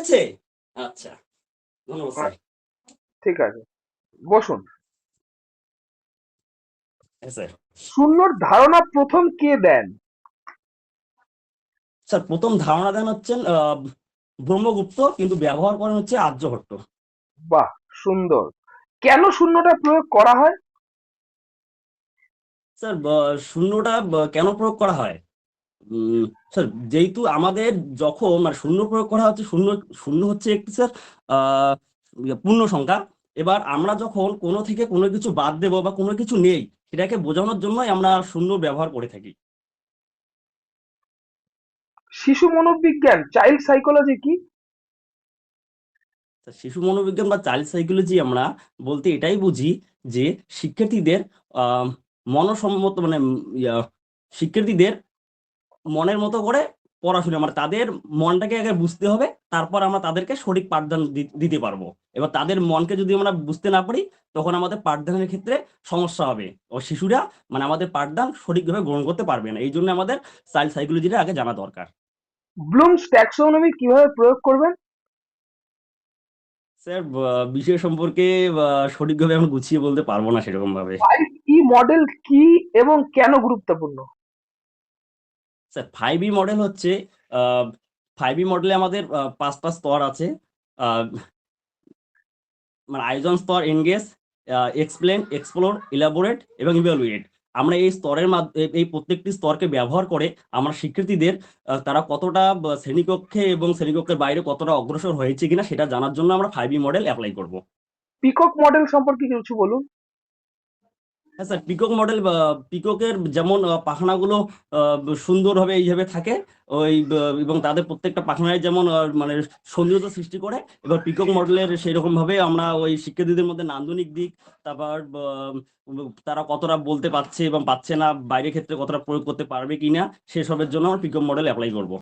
হয়েছে আচ্ছা ধন্যবাদ স্যার ঠিক আছে। বসুন। শূন্যর ধারণা প্রথম কে দেন? স্যার প্রথম ধারণা দেন হচ্ছেন আহ, ব্রহ্মগুপ্ত কিন্তু ব্যবহার করেন হচ্ছে আর্যভট্ট বাহ সুন্দর। কেন শূন্যটা প্রয়োগ করা হয়? স্যার শূন্যটা কেন প্রয়োগ করা হয়? স্যার যেহেতু আমাদের যখন মানে শূন্য প্রয়োগ করা হচ্ছে শূন্য শূন্য হচ্ছে একটি স্যার ইয়ে, পূর্ণ সংখ্যা। এবার আমরা যখন কোনো থেকে কোনো কিছু বাদ দেবো বা কোনো কিছু নেই সেটাকে বোঝানোর জন্যই আমরা শূন্য ব্যবহার করে থাকি। শিশু মনোবিজ্ঞান চাইল্ড সাইকোলজি কি? শিশু মনোবিজ্ঞান বা চাইল্ড সাইকোলজি আমরা বলতে এটাই বুঝি যে শিক্ষার্থীদের আহ, মনসম্মত মানে শিক্ষার্থীদের মনের মতো করে পড়াশোনা মানে তাদের মনটাকে আগে বুঝতে হবে তারপর আমরা তাদেরকে সঠিক পাঠদান দিতে পারব। এবার তাদের মনকে যদি আমরা বুঝতে না পারি তখন আমাদের পাঠদানের ক্ষেত্রে সমস্যা হবে। ও শিশুরা মানে আমাদের পাঠদান সঠিকভাবে গ্রহণ করতে পারবে না। এই জন্য আমাদের চাইল্ড সাইকোলজিটা আগে জানা দরকার। ব্লুমস ট্যাক্সোনমি কীভাবে প্রয়োগ করবেন? স্যার বিষয় সম্পর্কে সঠিকভাবে আমি গুছিয়ে বলতে পারব না সেরকম ভাবে ই মডেল কি এবং কেন গুরুত্বপূর্ণ? স্যার ফাইভ মডেল হচ্ছে ফাইভ মডেলে আমাদের পাঁচটা স্তর আছে মানে আয়োজন স্তর এনগেজ এক্সপ্লেন এক্সপ্লোর ইলাবোরেট এবং ইভ্যালুয়েট আমরা এই স্তরের মাধ্যমে এই প্রত্যেকটি স্তরকে ব্যবহার করে আমরা শিক্ষার্থীদের তারা কতটা শ্রেণীকক্ষে এবং শ্রেণীকক্ষের বাইরে কতটা অগ্রসর হয়েছে কিনা সেটা জানার জন্য আমরা ফাইভ মডেল অ্যাপ্লাই করব। পিকক মডেল সম্পর্কে কিছু বলুন। হ্যাঁ স্যার পিকক মডেল পিককের যেমন পাখনাগুলো সুন্দরভাবে এইভাবে থাকে, ওই এবং তাদের প্রত্যেকটা পাখনায় যেমন মানে সৌন্দর্য সৃষ্টি করে, এবার পিকক মডেলের সেই রকম ভাবে আমরা ওই শিক্ষার্থীদের মধ্যে নান্দনিক দিক, তারপর তারা কতটা বলতে পারছে এবং পাচ্ছে না, বাইরের ক্ষেত্রে কতটা প্রয়োগ করতে পারবে কিনা, সেসবের জন্য আমরা পিকক মডেল অ্যাপ্লাই করব।